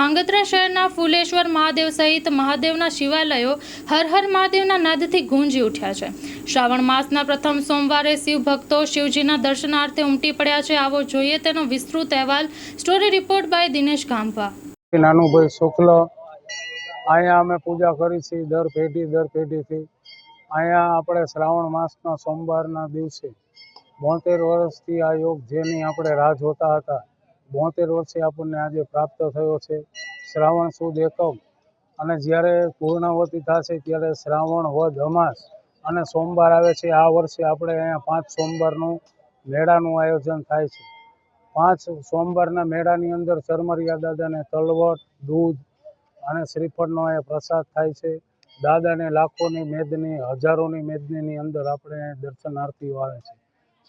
ધાંગધ્રા શહેરના ફુલેશ્વર મહાદેવ સહિત મહાદેવના શિવાલયો હર હર મહાદેવના નાદથી ગુંજી ઉઠ્યા છે. શ્રાવણ માસના પ્રથમ સોમવારે શિવ ભક્તો શિવજીના દર્શનાર્થે ઉમટી પડ્યા છે. આવો જોઈએ તેનો વિસ્તૃત અહેવાલ. Story report by Dinesh Gamva. Nanubhai Shukla, અહીંયા અમે પૂજા કરી છે દર પેઢી, દર પેઢીથી. અહીંયા આપણે શ્રાવણ માસના સોમવારના દિવસે બોતેર વર્ષથી આ યોગ જેની આપણે રાહ જોતા હતા બોતેર વર્ષે આપણને આજે પ્રાપ્ત થયો છે. શ્રાવણ સુદ એકમ. અને જ્યારે પૂર્ણાવતી થશે ત્યારે શ્રાવણ વદ અમાસ. અને સોમવાર આવે છે. આ વર્ષે આપણે અહીંયા પાંચ સોમવારનું મેળાનું આયોજન થાય છે. પાંચ સોમવારના મેળાની અંદર ચરમરિયા દાદાને તલવટ, દૂધ અને શ્રીફળનો અહીંયા પ્રસાદ થાય છે. દાદાને લાખોની મેદની, હજારોની મેદનીની અંદર આપણે દર્શનાર્થીઓ આવે છે.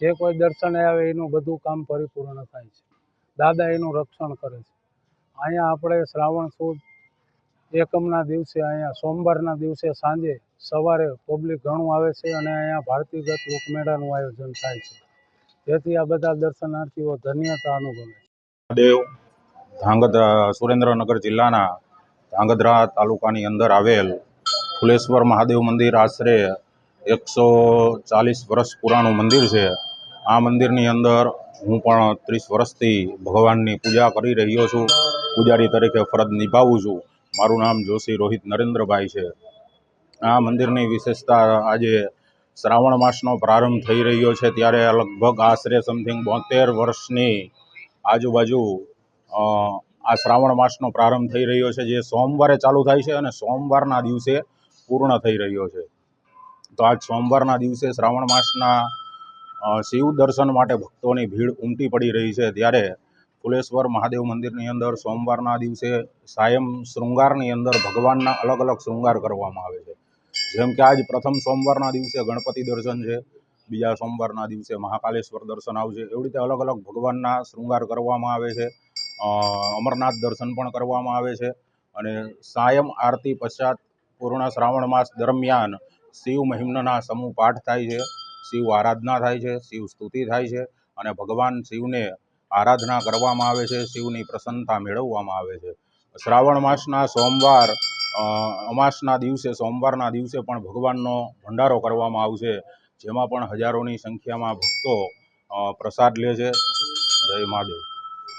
જે કોઈ દર્શને આવે એનું બધું કામ પરિપૂર્ણ થાય છે. દાદા એનું રક્ષણ કરે છે. અહીંયા આપણે શ્રાવણ સુદ એકમના દિવસે, અહીંયા સોમવારના દિવસે સાંજે સવારે પબ્લિક ઘણું આવે છે અને અહીંયા ભારતીગત લોકમેળાનું આયોજન થાય છે. જેથી આ બધા દર્શનાર્થીઓ ધન્યતા અનુભવે દેવ ધાંગધ્રા, સુરેન્દ્રનગર જિલ્લાના ધાંગધ્રા તાલુકાની અંદર આવેલ ફુલેશ્વર મહાદેવ મંદિર આશરે એકસો ચાલીસ વર્ષ પુરાણું મંદિર છે. આ મંદિરની અંદર હું પણ ત્રીસ વર્ષથી ભગવાનની પૂજા કરી રહ્યો છું. પૂજારી તરીકે ફરજ નિભાવું છું. મારું નામ જોશી રોહિત નરેન્દ્રભાઈ છે. આ મંદિરની વિશેષતા આજે શ્રાવણ માસનો પ્રારંભ થઈ રહ્યો છે ત્યારે લગભગ આશરે સમથિંગ બોતેર વર્ષની આજુબાજુ આ શ્રાવણ માસનો પ્રારંભ થઈ રહ્યો છે જે સોમવારે ચાલુ થાય છે અને સોમવારના દિવસે પૂર્ણ થઈ રહ્યો છે. તો આજ સોમવારના દિવસે શ્રાવણ માસના શિવ દર્શન માટે ભક્તોની ભીડ ઉમટી પડી રહી છે. ત્યારે ફુલેશ્વર મહાદેવ મંદિરની અંદર સોમવારના દિવસે સાયમ શૃંગારની અંદર ભગવાનના અલગ અલગ શૃંગાર કરવામાં આવે છે. જેમ કે આજ પ્રથમ સોમવારના દિવસે ગણપતિ દર્શન છે, બીજા સોમવારના દિવસે મહાકાલેશ્વર દર્શન આવશે. એવી રીતે અલગ અલગ ભગવાનના શૃંગાર કરવામાં આવે છે. અમરનાથ દર્શન પણ કરવામાં આવે છે અને સાયમ આરતી પશ્ચાત પૂર્ણ શ્રાવણ માસ દરમિયાન શિવ મહિમ્નના સમૂહ પાઠ થાય છે. શિવ આરાધના થાય છે, શિવ સ્તુતિ થાય છે અને ભગવાન શિવને આરાધના કરવામાં આવે છે, શિવની પ્રસન્નતા મેળવવામાં આવે છે. શ્રાવણ માસના સોમવાર અમાસના દિવસે, સોમવારના દિવસે પણ ભગવાનનો ભંડારો કરવામાં આવશે, જેમાં પણ હજારોની સંખ્યામાં ભક્તો પ્રસાદ લે છે. જય મહાદેવ.